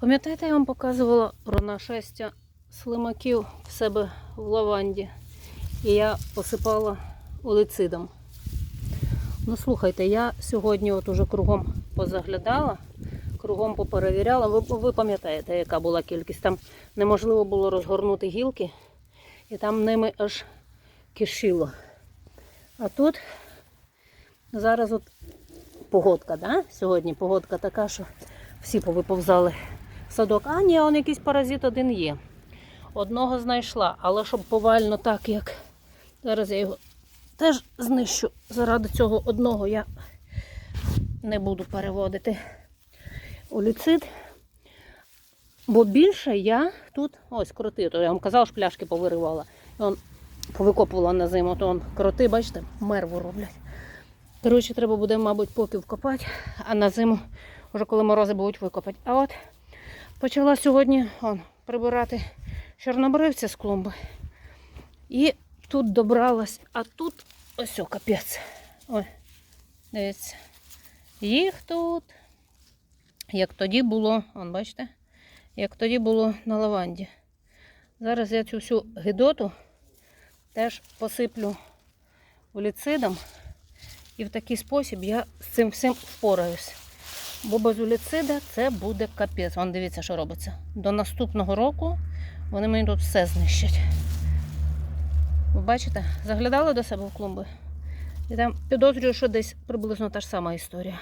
Пам'ятаєте, я вам показувала про нашестя слимаків в себе в лаванді. І я посипала олицидом. Ну, слухайте, я сьогодні от уже кругом позаглядала, кругом поперевіряла. Ви, ви пам'ятаєте, яка була кількість. Там неможливо було розгорнути гілки, і там ними аж кишіло. А тут зараз от погодка, да? Сьогодні погодка така, що всі повиповзали садок. А ні, он якийсь паразит один є. Одного знайшла, але щоб повально так, як зараз я його теж знищу. Заради цього одного я не буду переводити у люцид. Бо більше я тут, ось кроти, то я вам казала, що пляшки повиривала. Он повикопувала на зиму, то он кроти, бачите, мерву роблять. Коротше, треба буде, мабуть, попів копати, а на зиму, вже коли морози будуть викопати. А от почала сьогодні он, прибирати чорнобривця з клумби. І тут добралась, а тут ось о, капець. Ой, дивіться. Їх тут, як тоді було, он, бачите, як тоді було на лаванді. Зараз я цю всю гидоту теж посиплю уліцидом. І в такий спосіб я з цим всім впораюсь. Бо без уліцида це буде капець. Вон дивіться, що робиться. До наступного року вони мені тут все знищать. Ви бачите, заглядали до себе в клумби? І там підозрюю, що десь приблизно та ж сама історія.